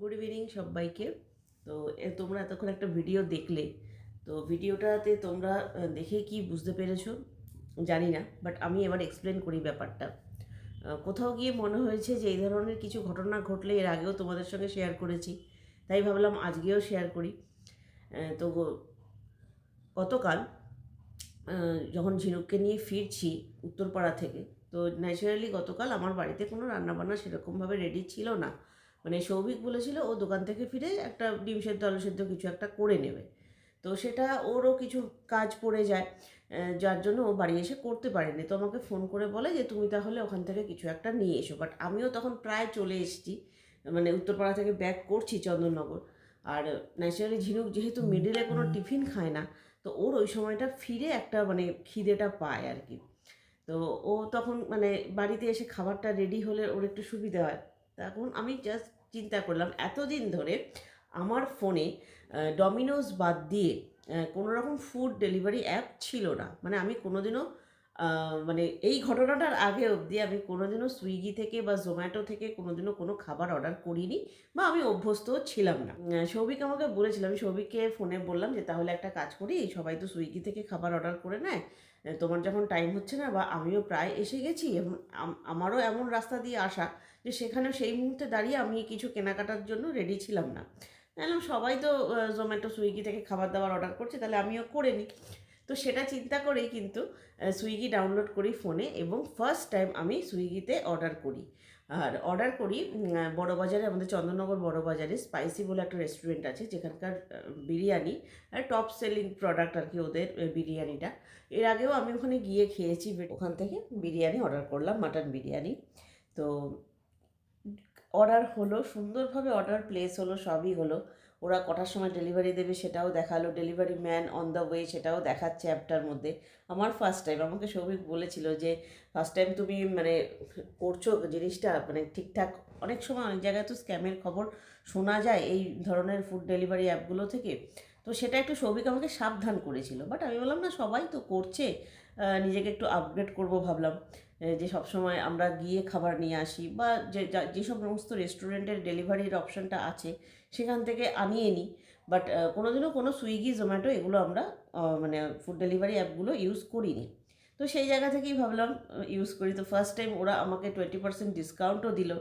Good evening সবাইকে। তো তোমরা এতক্ষণ একটা ভিডিও দেখলে। তো ভিডিওটাতে তোমরা দেখে কি বুঝতে পেরেছ? জানি না বাট আমি এবার এক্সপ্লেন করি ব্যাপারটা। কোথাও গিয়ে মনে হয়েছে যে এই ধরনের কিছু ঘটনা ঘটলে এর আগেও তোমাদের সঙ্গে শেয়ার করেছি। তাই ভাবলাম আজকেও শেয়ার করি। তো গতকাল যখন ঝিনুককে নিয়ে ফিরছি উত্তরপাড়া থেকে, তো ন্যাচারালি গতকাল আমার বাড়িতে কোনো রান্নাবান্না সেরকমভাবে রেডি ছিল না। মানে সৌভিক বলেছিল, ও দোকান থেকে ফিরে একটা ডিম সেদ্ধ, আলু সেদ্ধ কিছু একটা করে নেবে। তো সেটা ওরও কিছু কাজ পড়ে যায়। যার জন্য ও বাড়ি এসে করতে পারেনি। তো আমাকে ফোন করে বলে যে তুমি তাহলে ওখান থেকে কিছু একটা নিয়ে এসো। বাট আমিও তখন প্রায় চলে এসেছি। মানে উত্তরপাড়া থেকে ব্যাক করছি চন্দননগর। আর ন্যাচারালি ঝিনুক যেহেতু মিডিলে কোনো টিফিন খায় না তো ওর ওই সময়টা ফিরে একটা মানে খিদেটা পায় আর কি। তো ও তখন মানে বাড়িতে এসে খাবারটা রেডি হলে ওর একটু সুবিধা হয়। তখন আমি জাস্ট চিন্তা করলাম এতদিন ধরে আমার ফোনে ডমিনোজ বাদ দিয়ে কোনো রকম ফুড ডেলিভারি অ্যাপ ছিল না। মানে আমি কোনোদিনও মানে এই ঘটনাটার আগে অবধি আমি কোনোদিনও সুইগি থেকে বা জোম্যাটো থেকে কোনোদিনও কোনো খাবার অর্ডার করিনি বা আমি অভ্যস্ত ছিলাম না। সৌভিক আমাকে বলেছিলাম আমি সৌভিককে ফোনে বললাম যে, তাহলে একটা কাজ করি, সবাই তো সুইগি থেকে খাবার অর্ডার করে নেয় তোমার যখন টাইম হচ্ছে না বা আমিও প্রায় এসে গেছি এবং আমারও এমন রাস্তা দিয়ে আসা যে, সেখানে সেই মুহূর্তে দাঁড়িয়ে আমি কিছু কেনাকাটার জন্য রেডি ছিলাম না। জানলাম সবাই তো জোম্যাটো সুইগি থেকে খাবার দাবার অর্ডার করছে, তাহলে আমিও করে নিই। তো সেটা চিন্তা করেই কিন্তু সুইগি ডাউনলোড করি ফোনে এবং ফার্স্ট টাইম আমি সুইগিতে অর্ডার করি। আর অর্ডার করি বড়বাজারে আমাদের চন্দননগর বড়বাজারে স্পাইসি বলে একটা রেস্টুরেন্ট আছে, যেখানকার বিরিয়ানি টপ সেলিং প্রোডাক্ট আর কি ওদের বিরিয়ানিটা। এর আগেও আমি ওখানে গিয়ে খেয়েছি, ওখান থেকে বিরিয়ানি অর্ডার করলাম মাটন বিরিয়ানি। তো অর্ডার হলো, সুন্দরভাবে অর্ডার প্লেস হলো, সবই হলো। ওরা কটার সময় ডেলিভারি দেবে সেটাও দেখাল। Delivery man on the way সেটাও দেখাচ্ছে অ্যাপটার মধ্যে। আমার ফার্স্ট টাইম আমাকে সৌভিক বলেছিল যে ফার্স্ট টাইম তুমি মানে করছ জিনিসটা মানে ঠিকঠাক। অনেক সময় অনেক জায়গায় তো স্ক্যামের খবর শোনা যায় এই ধরনের ফুড ডেলিভারি অ্যাপগুলো থেকে। তো সেটা একটু সৌভিক আমাকে সাবধান করেছিল। বাট আমি বললাম, না, সবাই তো করছে। নিজেকে একটু আপগ্রেড করব ভাবলাম। যে সবসময় আমরা গিয়ে খাবার নিয়ে আসি বা যে, যা- সমস্ত রেস্টুরেন্টের ডেলিভারির অপশানটা আছে, সেখান থেকে আনিয়ে নিই। বাট কোনোদিনও কোনো সুইগি জোম্যাটো এগুলো আমরা মানে ফুড ডেলিভারি অ্যাপগুলো ইউজ করিনি। তো সেই জায়গা থেকেই ভাবলাম ইউজ করি। তো ফার্স্ট টাইম ওরা আমাকে টোয়েন্টি পার্সেন্ট ডিসকাউন্টও দিল।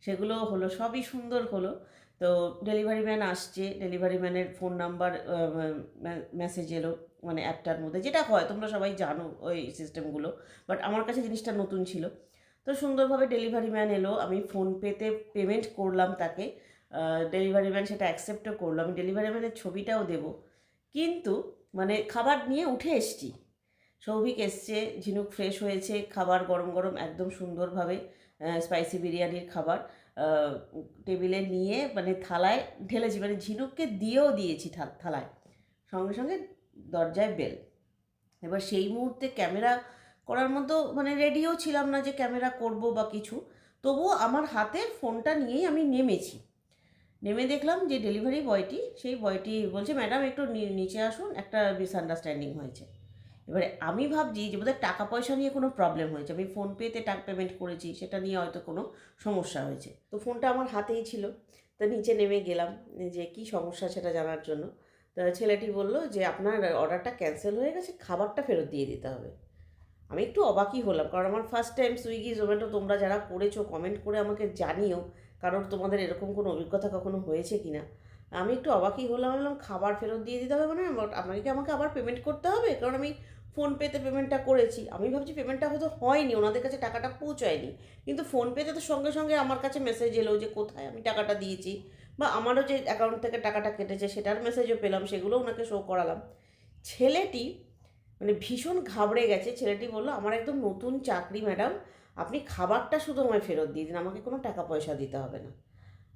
সেগুলো হলো, সবই সুন্দর হলো। তো ডেলিভারি ম্যান আসছে ডেলিভারি ম্যানের ফোন নাম্বার মেসেজ এলো। মানে অ্যাপটার মধ্যে, যেটা হয়, তোমরা সবাই জানো ওই সিস্টেমগুলো বাট আমার কাছে জিনিসটা নতুন ছিল। তো সুন্দরভাবে ডেলিভারি ম্যান এলো, আমি ফোনপেতে পেমেন্ট করলাম তাকে ডেলিভারি ম্যান সেটা অ্যাকসেপ্টও করল, আমি ডেলিভারি ম্যানের ছবিটাও দেব। কিন্তু মানে খাবার নিয়ে উঠে এসছি। সৌভিক এসছে, ঝিনুক ফ্রেশ হয়েছে, খাবার গরম গরম একদম সুন্দরভাবে স্পাইসি বিরিয়ানির খাবার টেবিলে নিয়ে মানে থালায় ঢেলেছি মানে ঝিনুককে দিয়েও দিয়েছি থালায়। সঙ্গে সঙ্গে দরজায় বেল। এবার সেই মুহূর্তে ক্যামেরা করার মতো মানে রেডিও ছিলাম না যে ক্যামেরা করব বা কিছু। তবুও আমার হাতে ফোনটা নিয়েই আমি নেমেছি। নেমে দেখলাম যে ডেলিভারি বয়টি, সেই বয়টি বলছে, ম্যাডাম, একটু নিচে আসুন, একটা মিসআন্ডারস্ট্যান্ডিং হয়েছে। এবারে আমি ভাবছি যে বোধহয় টাকা পয়সা নিয়ে কোনো প্রবলেম হয়েছে। আমি ফোনপেতে টাকা পেমেন্ট করেছি, সেটা নিয়ে হয়তো কোনো সমস্যা হয়েছে। তো ফোনটা আমার হাতেই ছিল। তো নিচে নেমে গেলাম, যে কি সমস্যা সেটা জানার জন্য। ছেলেটি বলল যে আপনার অর্ডারটা ক্যান্সেল হয়ে গেছে, খাবারটা ফেরত দিয়ে দিতে হবে। আমি একটু অবাকই হলাম, কারণ আমার ফার্স্ট টাইম সুইগি জোম্যাটো তোমরা যারা করেছ কমেন্ট করে আমাকে জানিও, কারণ তোমাদের এরকম কোনো অভিজ্ঞতা কখনো হয়েছে কি না আমি একটু অবাকই হলাম, বললাম, খাবার ফেরত দিয়ে দিতে হবে মানে আপনাকে কি আমাকে আবার পেমেন্ট করতে হবে? কারণ আমি ফোনপেতে পেমেন্টটা করেছি। আমি ভাবছি পেমেন্টটা হয়তো হয়নি, ওনাদের কাছে টাকাটা পৌঁছায়নি, কিন্তু ফোনপেতে তো সঙ্গে সঙ্গে আমার কাছে মেসেজ এলো যে, কোথায়? আমি টাকাটা দিয়েছি। বা আমারও যে অ্যাকাউন্ট থেকে টাকাটা কেটেছে সেটার মেসেজও পেলাম, সেগুলো ওনাকে শো করালাম। ছেলেটি মানে ভীষণ ঘাবড়ে গেছে। ছেলেটি বলল, আমার একদম নতুন চাকরি ম্যাডাম আপনি খাবারটা শুধু আমায় ফেরত দিয়ে দিন। আমাকে কোনো টাকা পয়সা দিতে হবে না।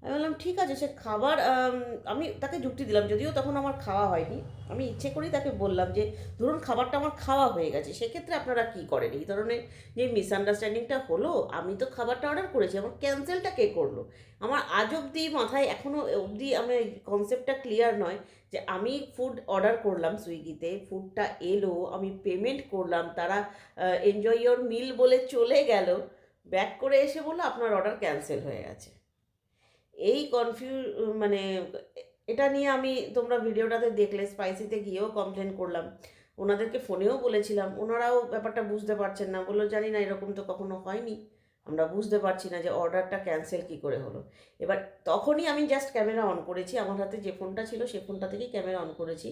আমি বললাম, ঠিক আছে, সে খাবার, আমি তাকে যুক্তি দিলাম, যদিও তখন আমার খাওয়া হয়নি। আমি ইচ্ছে করেই তাকে বললাম যে, ধরুন খাবারটা আমার খাওয়া হয়ে গেছে, সেক্ষেত্রে আপনারা কী করেন? এই ধরনের যে মিসআন্ডারস্ট্যান্ডিংটা হলো, আমি তো খাবারটা অর্ডার করেছি, আমার ক্যান্সেলটা কে করল? আমার আজ অবধি মাথায় এখনও অবধি আমার কনসেপ্টটা ক্লিয়ার নয় যে, আমি ফুড অর্ডার করলাম সুইগিতে ফুডটা এলো, আমি পেমেন্ট করলাম, তারা এনজয় ইয়োর মিল বলে চলে গেল, ব্যাক করে এসে বলল, আপনার অর্ডার ক্যান্সেল হয়ে গেছে। এই কনফিউ মানে এটা নিয়ে আমি তোমরা ভিডিওটাতে দেখলে স্পাইসিতে গিয়েও কমপ্লেন করলাম। ওনাদেরকে ফোনেও বলেছিলাম, ওনারাও ব্যাপারটা বুঝতে পারছেন না। বলল, জানি না, এরকম তো কখনো হয়নি। আমরা বুঝতে পারছি না যে অর্ডারটা ক্যান্সেল কি করে হলো। এবার তখনই আমি জাস্ট ক্যামেরা অন করেছি। আমার হাতে যে ফোনটা ছিল, সে ফোনটা থেকেই ক্যামেরা অন করেছি।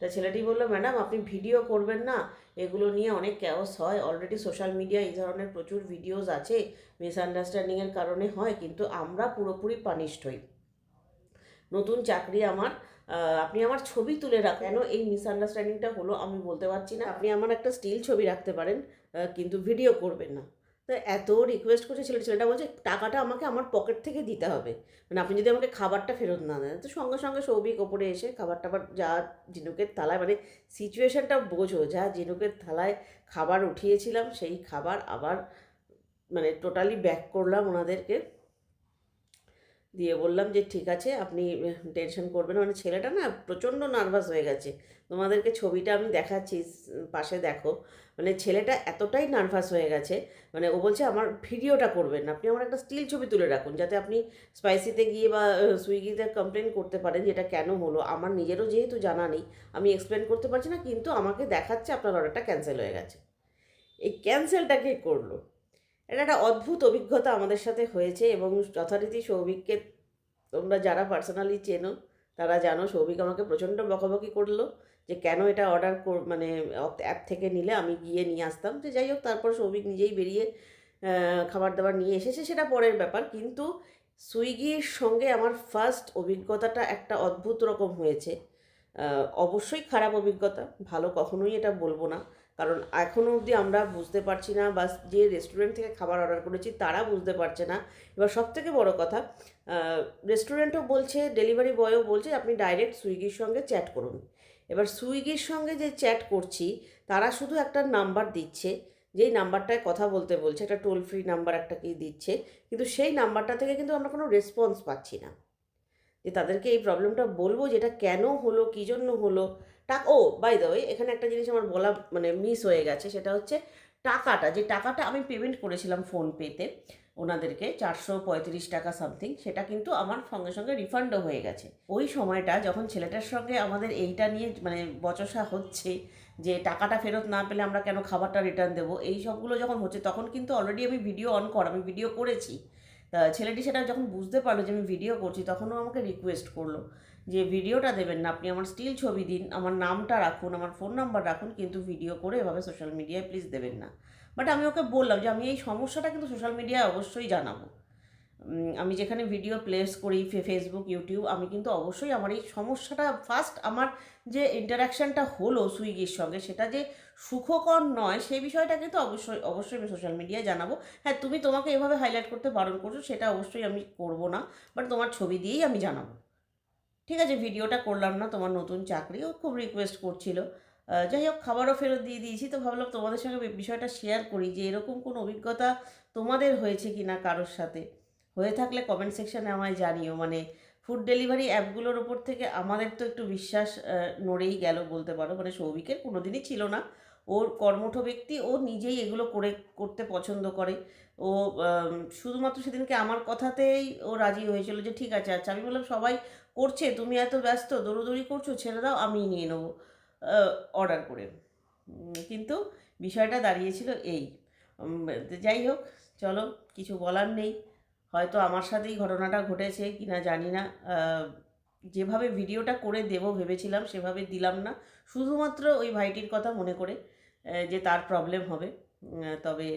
তা ছেলেটি বলল, ম্যাডাম, আপনি ভিডিও করবেন না। এগুলো নিয়ে অনেক ক্যাওস হয়। অলরেডি সোশ্যাল মিডিয়া এই ধরনের প্রচুর ভিডিওস আছে। মিসআন্ডারস্ট্যান্ডিংয়ের কারণে হয়, কিন্তু আমরা পুরোপুরি পানিশড হই। নতুন চাকরি আমার আপনি আমার ছবি তুলে রাখ কেন? এই মিসআন্ডারস্ট্যান্ডিংটা হলো, আমি বলতে পারছি না। আপনি আমার একটা স্টিল ছবি রাখতে পারেন কিন্তু ভিডিও করবেন না। তো এত রিকোয়েস্ট করছে ছেলে ছেলেটা বলছে, টাকাটা আমাকে আমার পকেট থেকে দিতে হবে। মানে আপনি যদি আমাকে খাবারটা ফেরত না দেন। তো সঙ্গে সঙ্গে সৌভিক ওপরে এসে খাবার টাবার যা জিনুকের থালায় মানে সিচুয়েশানটা বোঝো। যা জিনুকের থালায় খাবার উঠিয়েছিলাম, সেই খাবার আবার মানে টোটালি ব্যাক করলাম ওনাদেরকে। দিয়ে বললাম যে, ঠিক আছে, আপনি টেনশন করবেন মানে ছেলেটা না প্রচণ্ড নার্ভাস হয়ে গেছে। তোমাদেরকে ছবিটা আমি দেখাচ্ছি পাশে দেখো। মানে ছেলেটা এতটাই নার্ভাস হয়ে গেছে। মানে ও বলছে, আমার ভিডিওটা করবেন আপনি আমার একটা স্টিল ছবি তুলে রাখুন, যাতে আপনি স্পাইসিতে গিয়ে বা সুইগিতে কমপ্লেন করতে পারেন যে এটা কেন হলো। আমার নিজেরও যেহেতু জানা নেই, আমি এক্সপ্লেন করতে পারছি না, কিন্তু আমাকে দেখাচ্ছে আপনার অর্ডারটা ক্যান্সেল হয়ে গেছে। এই ক্যান্সেলটা কে করল? এটা একটা অদ্ভুত অভিজ্ঞতা আমাদের সাথে হয়েছে এবং যথারীতি সৌভিককে তোমরা যারা পার্সোনালি চেনো, তারা জানো সৌভিক আমাকে প্রচণ্ড বকাবকি করল যে কেন এটা অর্ডার মানে অ্যাপ থেকে নিলে আমি গিয়ে নিয়ে আসতাম। যে যাই হোক, তারপর সৌভিক নিজেই বেরিয়ে খাবার দাবার নিয়ে এসেছে, সেটা পরের ব্যাপার। কিন্তু সুইগির সঙ্গে আমার ফার্স্ট অভিজ্ঞতাটা একটা অদ্ভুত রকম হয়েছে। অবশ্যই খারাপ অভিজ্ঞতা, ভালো কখনোই এটা বলব না। কারণ এখনও অবধি আমরা বুঝতে পারছি না বা যে রেস্টুরেন্ট থেকে খাবার অর্ডার করেছি তারা বুঝতে পারছে না। এবার সব থেকে বড়ো কথা রেস্টুরেন্টও বলছে ডেলিভারি বয়ও বলছে, আপনি ডাইরেক্ট সুইগির সঙ্গে চ্যাট করুন। এবার সুইগির সঙ্গে যে চ্যাট করছি, তারা শুধু একটা নাম্বার দিচ্ছে, যেই নাম্বারটায় কথা বলতে বলছে, একটা টোল ফ্রি নাম্বার একটা কি দিচ্ছে, কিন্তু সেই নাম্বারটা থেকে কিন্তু আমরা কোনো রেসপন্স পাচ্ছি না। যে তাদেরকে এই প্রবলেমটা বলব, যেটা কেন হলো, কী জন্য হলো টাকা, ও বাই দ্য ওয়ে এখানে একটা জিনিস আমার বলা মানে মিস হয়ে গেছে, সেটা হচ্ছে টাকাটা, যে টাকাটা আমি পেমেন্ট করেছিলাম ফোনপেতে ওনাদেরকে চারশো পঁয়ত্রিশ টাকা সামথিং সেটা কিন্তু আমার সঙ্গে সঙ্গে রিফান্ডও হয়ে গেছে। ওই সময়টা যখন ছেলেটার সঙ্গে আমাদের এইটা নিয়ে মানে বচসা হচ্ছে, যে টাকাটা ফেরত না পেলে আমরা কেন খাবারটা রিটার্ন দেবো, এই সবগুলো যখন হচ্ছে, তখন কিন্তু অলরেডি আমি ভিডিও অন কর, আমি ভিডিও করেছি। তা ছেলেটি সেটা যখন বুঝতে পারল যে আমি ভিডিও করছি, তখনও আমাকে রিকোয়েস্ট করল। যে ভিডিওটা দেবেন না, আপনি আমার স্টিল ছবি দিন, আমার নামটা রাখুন, আমার ফোন নাম্বার রাখুন, কিন্তু ভিডিও করে এভাবে সোশ্যাল মিডিয়ায় প্লিজ দেবেন না। বাট আমি ওকে বললাম যে, আমি এই সমস্যাটা কিন্তু সোশ্যাল মিডিয়ায় অবশ্যই জানাব। আমি যেখানে ভিডিও প্লেস করি ফেসবুক ইউটিউব আমি কিন্তু অবশ্যই আমার এই সমস্যাটা ফার্স্ট আমার যে ইন্টারাকশানটা হলো সুইগির সঙ্গে, সেটা যে সুখকর নয় সেই বিষয়টা কিন্তু অবশ্যই অবশ্যই আমি সোশ্যাল মিডিয়ায় জানাব। হ্যাঁ তুমি তোমাকে এভাবে হাইলাইট করতে বারণ করছ, সেটা অবশ্যই আমি করব না বাট তোমার ছবি দিয়েই আমি জানাব। ঠিক আছে, ভিডিওটা করলাম না, তোমার নতুন চাকরি, ও খুব রিকোয়েস্ট করছিল। যাই হোক, খাবারও ফেরত দিয়ে দিয়েছি, তো ভাবলাম তোমাদের সঙ্গে বিষয়টা শেয়ার করি যে এরকম কোনো অভিজ্ঞতা তোমাদের হয়েছে কি না কারোর সাথে? হয়ে থাকলে কমেন্ট সেকশানে আমায় জানিও। মানে ফুড ডেলিভারি অ্যাপগুলোর ওপর থেকে আমাদের তো একটু বিশ্বাস নড়েই গেল বলতে পারো। মানে সৌভিকের কোনো দিনই ছিল না। ওর কর্মঠ ব্যক্তি, ও নিজেই এগুলো করে, করতে পছন্দ করে। ও শুধুমাত্র সেদিনকে আমার কথাতেই ও রাজি হয়েছিল যে, ঠিক আছে আচ্ছা। আমি বললাম, সবাই করছে, তুমি এত ব্যস্ত, দৌড়োদৌড়ি করছ, ছেড়ে দাও, আমি নিয়ে নেব অর্ডার করে। কিন্তু বিষয়টা দাঁড়িয়েছিল এই। যাই হোক, চলো, কিছু বলার নেই। হয়তো আমার সাথেই ঘটনাটা ঘটেছে কি না জানি না। যেভাবে ভিডিওটা করে দেব ভেবেছিলাম, সেভাবে দিলাম না। শুধুমাত্র ওই ভাইটির কথা মনে করে যে তার প্রবলেম হবে। তবে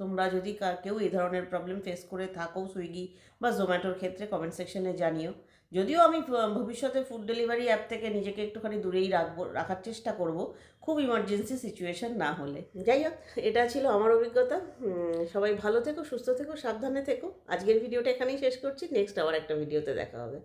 তোমরা যদি কেউ এই ধরনের প্রবলেম ফেস করে থাকো, সুইগি বা জোম্যাটোর ক্ষেত্রে কমেন্ট সেকশনে জানিও। যদিও আমি ভবিষ্যতে ফুড ডেলিভারি অ্যাপ থেকে নিজেকে একটুখানি দূরেই রাখব, রাখার চেষ্টা করব, খুব ইমার্জেন্সি সিচুয়েশন না হলে। যাই হোক, এটা ছিল আমার অভিজ্ঞতা। সবাই ভালো থেকো, সুস্থ থেকো, সাবধানে থেকো। আজকের ভিডিওটা এখানেই শেষ করছি। নেক্সট আবার একটা ভিডিওতে দেখা হবে।